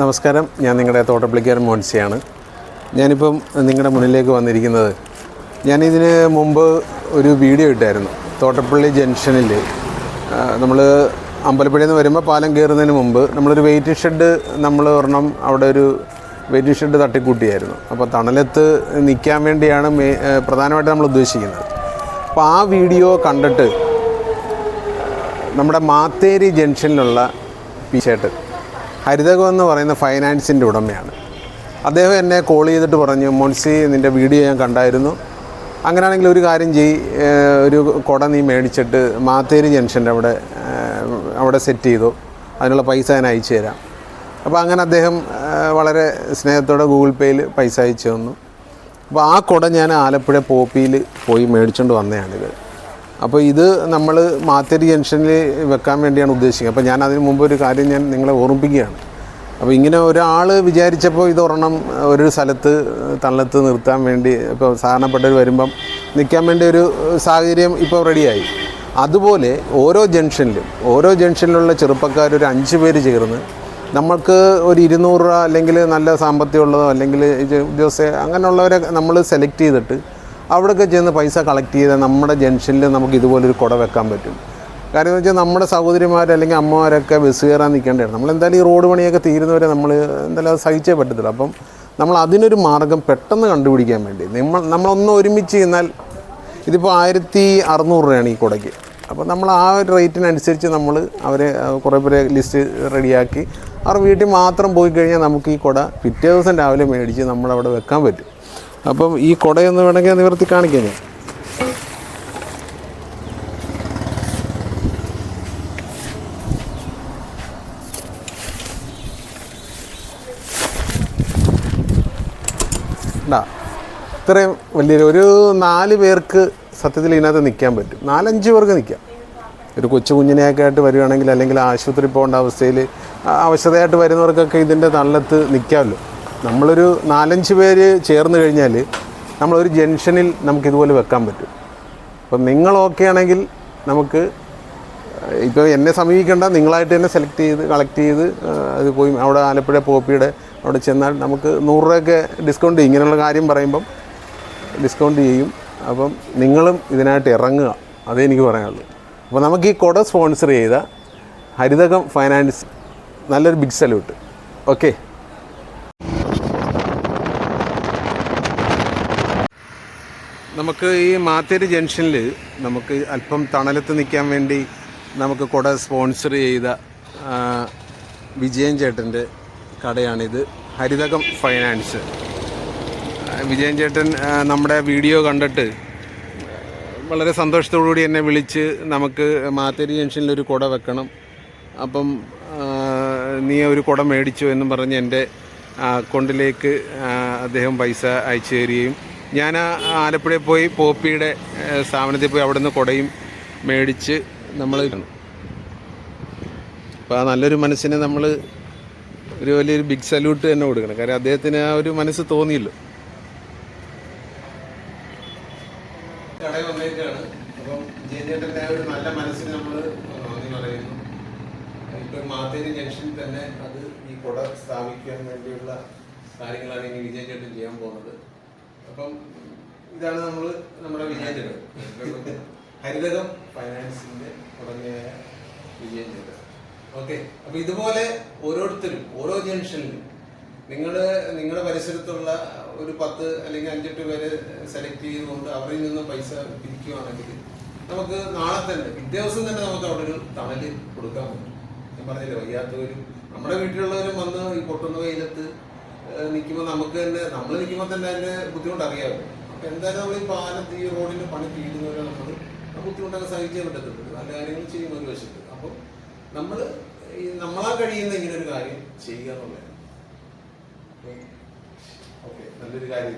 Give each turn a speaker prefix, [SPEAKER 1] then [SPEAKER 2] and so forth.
[SPEAKER 1] നമസ്കാരം. ഞാൻ നിങ്ങളുടെ തോട്ടപ്പള്ളിക്കാരൻ മോൻസിയാണ്. ഞാനിപ്പം നിങ്ങളുടെ മുന്നിലേക്ക് വന്നിരിക്കുന്നത്. ഞാനിതിന് മുമ്പ് ഒരു വീഡിയോ ഇട്ടായിരുന്നു. തോട്ടപ്പള്ളി ജംഗ്ഷനിൽ നമ്മൾ അമ്പലപ്പുഴയിൽ നിന്ന് വരുമ്പോൾ പാലം കയറുന്നതിന് മുമ്പ് നമ്മളൊരു വെയിറ്റ് ഷെഡ് നമ്മൾ ഒരെണ്ണം അവിടെ ഒരു വെയിറ്റ് ഷെഡ് തട്ടിക്കൂട്ടിയായിരുന്നു. അപ്പോൾ തണലത്ത് നിൽക്കാൻ വേണ്ടിയാണ് പ്രധാനമായിട്ട് നമ്മൾ ഉദ്ദേശിക്കുന്നത്. അപ്പോൾ ആ വീഡിയോ കണ്ടിട്ട് നമ്മുടെ മാത്തേരി ജംഗ്ഷനിലുള്ള പീച്ചേട്ട് ഹരിതകം എന്ന് പറയുന്ന ഫൈനാൻസിന്റെ ഉടമയാണ്. അദ്ദേഹം എന്നെ കോൾ ചെയ്തിട്ട് പറഞ്ഞു മോൻസി നിന്റെ വീഡിയോ ഞാൻ കണ്ടായിരുന്നു. അങ്ങനെയാണെങ്കിൽ ഒരു കാര്യം ചെയ് ഒരു കുട നീ മേടിച്ചിട്ട് മാത്തേരി ജംഗ്ഷന്റെ അവിടെ അവിടെ സെറ്റ് ചെയ്തു. അതിനുള്ള പൈസ ഞാൻ അയച്ചു തരാം. അപ്പോൾ അങ്ങനെ അദ്ദേഹം വളരെ സ്നേഹത്തോടെ ഗൂഗിൾ പേയിൽ പൈസ അയച്ചു തന്നു. അപ്പോൾ ആ കുട ഞാൻ ആലപ്പുഴ പോപ്പിയിൽ പോയി മേടിച്ചുകൊണ്ട് വന്നതാണിത് അപ്പോൾ ഇത് നമ്മൾ മാത്തേരി ജംഗ്ഷനിൽ വെക്കാൻ വേണ്ടിയാണ് ഉദ്ദേശിക്കുന്നത്. അപ്പോൾ ഞാൻ അതിന് മുമ്പ് ഒരു കാര്യം ഞാൻ നിങ്ങളെ ഓർമ്മിപ്പിക്കുകയാണ്. അപ്പോൾ ഇങ്ങനെ ഒരാൾ വിചാരിച്ചപ്പോൾ ഇത് ഒരെണ്ണം ഒരു സ്ഥലത്ത് തള്ളത്ത് നിർത്താൻ വേണ്ടി ഇപ്പോൾ സാധാരണപ്പെട്ടവർ വരുമ്പം നിൽക്കാൻ വേണ്ടി ഒരു സാഹചര്യം ഇപ്പോൾ റെഡിയായി അതുപോലെ ഓരോ ജംഗ്ഷനിലും ഓരോ ജംഗ്ഷനിലുള്ള ചെറുപ്പക്കാർ ഒരു അഞ്ച് പേര് ചേർന്ന് നമ്മൾക്ക് ഒരു ഇരുന്നൂറ് രൂപ അല്ലെങ്കിൽ നല്ല സാമ്പത്തികമുള്ളതോ അല്ലെങ്കിൽ ഉദ്യോഗസ്ഥ അങ്ങനെയുള്ളവരെ നമ്മൾ സെലക്ട് ചെയ്തിട്ട് അവിടെയൊക്കെ ചെന്ന് പൈസ കളക്ട് ചെയ്ത് നമ്മുടെ ജംഗ്ഷനിൽ നമുക്ക് ഇതുപോലൊരു കുട വെക്കാൻ പറ്റും. കാര്യം എന്ന് വെച്ചാൽ നമ്മുടെ സഹോദരിമാർ അല്ലെങ്കിൽ അമ്മമാരൊക്കെ ബസ് കയറാൻ നിൽക്കേണ്ടതാണ്. നമ്മൾ എന്തായാലും ഈ റോഡ് പണിയൊക്കെ തീരുന്നവരെ നമ്മൾ എന്തായാലും അത് സഹിച്ചേ പറ്റത്തില്ല അപ്പം നമ്മൾ അതിനൊരു മാർഗം പെട്ടെന്ന് കണ്ടുപിടിക്കാൻ വേണ്ടി. നമ്മൾ നമ്മളൊന്ന് ഒരുമിച്ച് ചെന്നാൽ ഇതിപ്പോൾ ആയിരത്തി അറുന്നൂറ് രൂപയാണ് ഈ കുടയ്ക്ക്. അപ്പോൾ നമ്മൾ ആ ഒരു റേറ്റിനനുസരിച്ച് നമ്മൾ അവരെ കുറേ പേരെ ലിസ്റ്റ് റെഡിയാക്കി അവർ വീട്ടിൽ മാത്രം പോയി കഴിഞ്ഞാൽ നമുക്ക് ഈ കുട പിറ്റേ ദിവസം രാവിലെ മേടിച്ച് നമ്മളവിടെ വെക്കാൻ പറ്റും. അപ്പം ഈ കുടയൊന്ന് വേണമെങ്കിൽ നിവർത്തി കാണിക്കാം ഞാൻ. ഇത്രയും വലിയൊരു ഒരു നാല് പേർക്ക് സത്യത്തിൽ ഇതിനകത്ത് നിൽക്കാൻ പറ്റും. നാലഞ്ച് പേർക്ക് നിൽക്കാം. ഒരു കൊച്ചു കുഞ്ഞിനെയൊക്കെ ആയിട്ട് വരുവാണെങ്കിൽ അല്ലെങ്കിൽ ആശുപത്രി പോകേണ്ട അവസ്ഥയിൽ അവശതയായിട്ട് വരുന്നവർക്കൊക്കെ ഇതിന്റെ തള്ളത്ത് നിൽക്കാമല്ലോ. നമ്മളൊരു നാലഞ്ച് പേര് ചേർന്ന് കഴിഞ്ഞാൽ നമ്മളൊരു ജംഗ്ഷനിൽ നമുക്കിതുപോലെ വെക്കാൻ പറ്റും. അപ്പം നിങ്ങൾ ഓക്കെ ആണെങ്കിൽ നമുക്ക് ഇപ്പോൾ എന്നെ സമീപിക്കേണ്ട നിങ്ങളായിട്ട് തന്നെ സെലക്ട് ചെയ്ത് കളക്ട് ചെയ്ത് അത് പോയി അവിടെ ആലപ്പുഴ പോപ്പിയുടെ അവിടെ ചെന്നാൽ നമുക്ക് നൂറ് രൂപയൊക്കെ ഡിസ്കൗണ്ട് ചെയ്യും ഇങ്ങനെയുള്ള കാര്യം പറയുമ്പം ഡിസ്കൗണ്ട് ചെയ്യും. അപ്പം നിങ്ങളും ഇതിനായിട്ട് ഇറങ്ങുക. അതേ എനിക്ക് പറയാനുള്ളൂ. അപ്പോൾ നമുക്ക് ഈ കൊട സ്പോൺസർ ചെയ്ത ഹരിതകം ഫൈനാൻസ് നല്ലൊരു ബിഗ് സല്യൂട്ട് ഓക്കെ നമുക്ക് ഈ മാത്തേരി ജംഗ്ഷനിൽ നമുക്ക് അല്പം തണലത്ത് നിൽക്കാൻ വേണ്ടി നമുക്ക് കുട സ്പോൺസർ ചെയ്ത വിജയൻ ചേട്ടന്റെ കടയാണിത്. ഹരിതകം ഫൈനാൻസ്. വിജയൻ ചേട്ടൻ നമ്മുടെ വീഡിയോ കണ്ടിട്ട് വളരെ സന്തോഷത്തോടു കൂടി എന്നെ വിളിച്ച് നമുക്ക് മാത്തേരി ജംഗ്ഷനിൽ ഒരു കുട വെക്കണം. അപ്പം നീ ഒരു കുട മേടിച്ചു എന്നും പറഞ്ഞ് എന്റെ അക്കൗണ്ടിലേക്ക് അദ്ദേഹം പൈസ അയച്ചു തരികയും ഞാൻ ആലപ്പുഴയിൽ പോയി പോപ്പിയുടെ സ്ഥാപനത്തിൽ പോയി അവിടെ നിന്ന് കുടയും മേടിച്ച് നമ്മൾ അപ്പോൾ ആ നല്ലൊരു മനസ്സിന് നമ്മൾ ഒരു വലിയൊരു ബിഗ് സല്യൂട്ട് തന്നെ കൊടുക്കണം. കാര്യം അദ്ദേഹത്തിന് ആ ഒരു മനസ്സ് തോന്നിയില്ല. നല്ല മനസ്സിന് നമ്മൾ പറയുന്നു. ജംഗ്ഷനിൽ തന്നെ അത് ഈ കുട സ്ഥാപിക്കാൻ വേണ്ടിയുള്ള കാര്യങ്ങളാണ് ഇനി വിജയൻ ചേട്ടൻ ചെയ്യാൻ പോകുന്നത്. അപ്പം ഇതാണ് നമ്മൾ നമ്മുടെ വിജയചന്ദ്രൻ ഹരിതകം ഫൈനാൻസിന്റെ ഉടമയായ വിജയചന്ദ്രൻ ഓക്കെ അപ്പൊ ഇതുപോലെ ഓരോരുത്തരും ഓരോ ജംഗ്ഷനിലും നിങ്ങളുടെ നിങ്ങളുടെ പരിസരത്തുള്ള ഒരു പത്ത് അല്ലെങ്കിൽ അഞ്ചെട്ട് പേര് സെലക്ട് ചെയ്തുകൊണ്ട് അവരിൽ നിന്ന് പൈസ പിരിക്കുകയാണെങ്കിൽ നമുക്ക് നാളെ തന്നെ പിറ്റേ ദിവസം തന്നെ നമുക്ക് അവിടെ ഒരു തണൽ കൊടുക്കാൻ പറ്റും. ഞാൻ പറഞ്ഞില്ലേ വയ്യാത്തവരും നമ്മുടെ വീട്ടിലുള്ളവരും വന്ന് ഈ പൊട്ടുന്ന വെയിലത്ത് നിൽക്കുമ്പോൾ നമുക്ക് തന്നെ നമ്മൾ നിൽക്കുമ്പോൾ തന്നെ അതിന്റെ ബുദ്ധിമുട്ട് അറിയാമല്ലോ അപ്പൊ എന്തായാലും നമ്മൾ ഈ പാലത്ത് ഈ റോഡിന് പണി തീരുന്നവരെ നമ്മൾ ബുദ്ധിമുട്ടൊക്കെ സഹിച്ചേ പറ്റത്തുള്ളൂ. നല്ല കാര്യങ്ങൾ ചെയ്യുന്ന ഒരു വശത്ത്. അപ്പോൾ നമ്മൾ ഈ നമ്മളാ കഴിയുന്ന ഇങ്ങനെ ഒരു കാര്യം ചെയ്യുക എന്നുള്ളതാണ് ഓക്കെ നല്ലൊരു കാര്യം